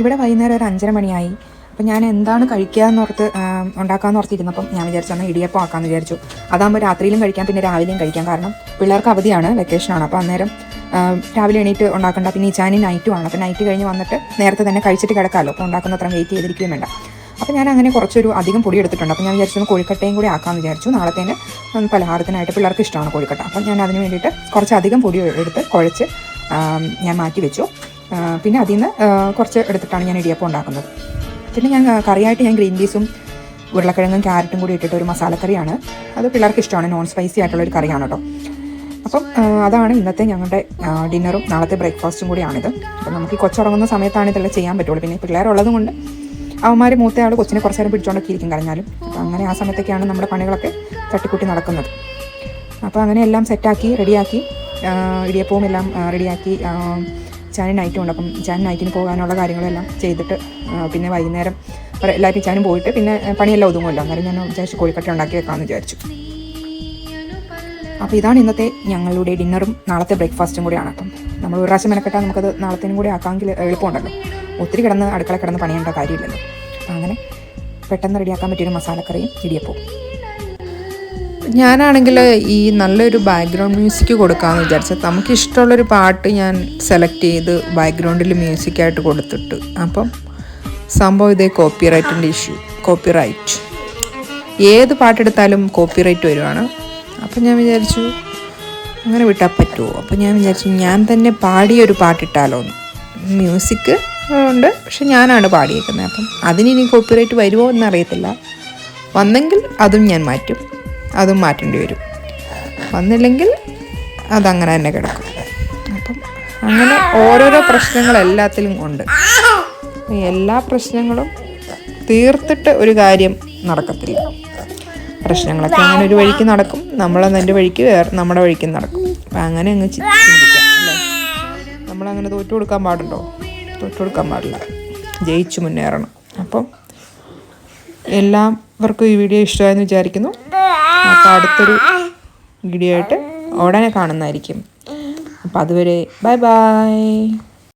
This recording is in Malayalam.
ഇവിടെ വൈകുന്നേരം ഒരു അഞ്ചര മണിയായി. അപ്പം ഞാൻ എന്താണ് കഴിക്കുക ഓർത്ത് ഉണ്ടാക്കാമെന്ന് ഓർത്തിരുന്നപ്പം ഞാൻ വിചാരിച്ചു എന്നാൽ ഇടിയപ്പം ആക്കാമെന്ന് വിചാരിച്ചു. അതാകുമ്പോൾ രാത്രിയിലും കഴിക്കാം പിന്നെ രാവിലെയും കഴിക്കാം. കാരണം പിള്ളേർക്ക് അവധിയാണ് വെക്കേഷനാണ് അപ്പോൾ അന്നേരം രാവിലെ എണീറ്റ് ഉണ്ടാക്കണ്ട. പിന്നെ ഈ ചാനി നൈറ്റുമാണ് അപ്പോൾ നൈറ്റ് കഴിഞ്ഞ് വന്നിട്ട് നേരത്തെ തന്നെ കഴിച്ചിട്ട് കിടക്കാമല്ലോ അപ്പോൾ ഉണ്ടാക്കുന്ന അത്ര വെയിറ്റ് ചെയ്തിരിക്കുകയും വേണ്ട. അപ്പോൾ ഞാൻ അങ്ങനെ കുറച്ചൊരു അധികം പൊടി എടുത്തിട്ടുണ്ട്. അപ്പോൾ ഞാൻ വിചാരിച്ചു കോഴിക്കട്ടയും കൂടി ആക്കാമെന്ന് വിചാരിച്ചു. നാളത്തേന് പലഹാരത്തിനായിട്ട് പിള്ളേർക്ക് ഇഷ്ടമാണ് കോഴിക്കട്ട. അപ്പം ഞാൻ അതിന് വേണ്ടിയിട്ട് കുറച്ചധികം പൊടി എടുത്ത് കുഴച്ച് ഞാൻ മാറ്റി വെച്ചു പിന്നെ അതിൽ നിന്ന് കുറച്ച് എടുത്തിട്ടാണ് ഞാൻ ഇടിയപ്പം ഉണ്ടാക്കുന്നത്. പിന്നെ ഞാൻ കറിയായിട്ട് ഞാൻ ഗ്രീൻ പീസും ഉരുളക്കിഴങ്ങും ക്യാരറ്റും കൂടി ഇട്ടിട്ട് ഒരു മസാലക്കറിയാണ്. അത് പിള്ളേർക്ക് ഇഷ്ടമാണ് നോൺ സ്പൈസി ആയിട്ടുള്ള ഒരു കറിയാണ് കേട്ടോ. അപ്പം അതാണ് ഇന്നത്തെ ഞങ്ങളുടെ ഡിന്നറും നാളത്തെ ബ്രേക്ക്ഫാസ്റ്റും കൂടിയാണിത്. അപ്പം നമുക്ക് കൊച്ചുറങ്ങുന്ന സമയത്താണ് ഇതെല്ലാം ചെയ്യാൻ പറ്റുള്ളൂ. പിന്നെ പിള്ളേരുള്ളത് കൊണ്ട് അവന്മാർ മൂത്തയാൾ കൊച്ചിനെ കുറച്ച് നേരം പിടിച്ചോണ്ടൊക്കെ ഇരിക്കും കഴിഞ്ഞാലും അപ്പം അങ്ങനെ ആ സമയത്തൊക്കെയാണ് നമ്മുടെ പണികളൊക്കെ തട്ടിക്കൂട്ടി നടക്കുന്നത്. അപ്പോൾ അങ്ങനെ എല്ലാം സെറ്റാക്കി റെഡിയാക്കി ഇടിയപ്പവും എല്ലാം റെഡിയാക്കി ചാൻ നൈറ്റും ഉണ്ട്. അപ്പം ചാൻ നൈറ്റിന് പോകാനുള്ള കാര്യങ്ങളെല്ലാം ചെയ്തിട്ട് പിന്നെ വൈകുന്നേരം എല്ലാവരും ചാനും പോയിട്ട് പിന്നെ പണിയെല്ലാം ഒതുങ്ങുമല്ലോ. അന്നേരം ഞാൻ വിചാരിച്ചു കോഴിക്കട്ട ഉണ്ടാക്കി വെക്കാമെന്ന് വിചാരിച്ചു. അപ്പോൾ ഇതാണ് ഇന്നത്തെ ഞങ്ങളുടെ ഡിന്നറും നാളത്തെ ബ്രേക്ക്ഫാസ്റ്റും കൂടിയാണ്. അപ്പം നമ്മൾ ഒരു പ്രാവശ്യം മെനക്കെട്ടാൽ നമുക്കത് നാളത്തേനും കൂടി ആക്കാമെങ്കിൽ എളുപ്പമുണ്ടല്ലോ. ഒത്തിരി കിടന്ന് അടുക്കള കിടന്ന് പണിയേണ്ട കാര്യമില്ലല്ലോ. അങ്ങനെ പെട്ടെന്ന് റെഡിയാക്കാൻ പറ്റിയൊരു മസാലക്കറിയും ഇടിയപ്പവും. ഞാനാണെങ്കിൽ ഈ നല്ലൊരു ബാക്ക്ഗ്രൗണ്ട് മ്യൂസിക് കൊടുക്കാമെന്ന് വിചാരിച്ചത് നമുക്കിഷ്ടമുള്ളൊരു പാട്ട് ഞാൻ സെലക്ട് ചെയ്ത് ബാക്ക്ഗ്രൗണ്ടിൽ മ്യൂസിക്കായിട്ട് കൊടുത്തിട്ട്. അപ്പം സംഭവം ഇതേ കോപ്പിറൈറ്റിന്റെ ഇഷ്യൂ കോപ്പിറൈറ്റ് ഏത് പാട്ടെടുത്താലും കോപ്പിറൈറ്റ് വരുവാണ്. അപ്പം ഞാൻ വിചാരിച്ചു അങ്ങനെ വിട്ടാൽ പറ്റുമോ അപ്പം ഞാൻ വിചാരിച്ചു ഞാൻ തന്നെ പാടിയ ഒരു പാട്ടിട്ടാലോ മ്യൂസിക് ഉണ്ട് പക്ഷെ ഞാനാണ് പാടിയേക്കുന്നത് അപ്പം അതിനി കോപ്പിറൈറ്റ് വരുമോ എന്നറിയത്തില്ല. വന്നെങ്കിൽ അതും ഞാൻ മാറ്റും. അതും മാറ്റേണ്ടി വരും. വന്നില്ലെങ്കിൽ അതങ്ങനെ തന്നെ കിടക്കും. അപ്പം അങ്ങനെ ഓരോരോ പ്രശ്നങ്ങൾ എല്ലാത്തിലും ഉണ്ട്. എല്ലാ പ്രശ്നങ്ങളും തീർത്തിട്ട് ഒരു കാര്യം നടക്കത്തില്ല. പ്രശ്നങ്ങളൊക്കെ അങ്ങനെ ഒരു വഴിക്ക് നടക്കും നമ്മളതിന്റെ വഴിക്ക് വേറെ നമ്മുടെ വഴിക്ക് നടക്കും. അപ്പം അങ്ങനെ അങ്ങ് ചിന്തിക്കാം നമ്മളങ്ങനെ തോറ്റു കൊടുക്കാൻ പാടുണ്ടോ? തോറ്റു കൊടുക്കാൻ പാടില്ല. ജയിച്ചു മുന്നേറണം. അപ്പം എല്ലാവർക്കും ഈ വീഡിയോ ഇഷ്ടമായെന്ന് വിചാരിക്കുന്നു. അപ്പോൾ അടുത്തൊരു വീഡിയോ ആയിട്ട് ഉടനെ കാണുന്നതായിരിക്കും. അപ്പോൾ അതുവരെ ബൈ ബൈ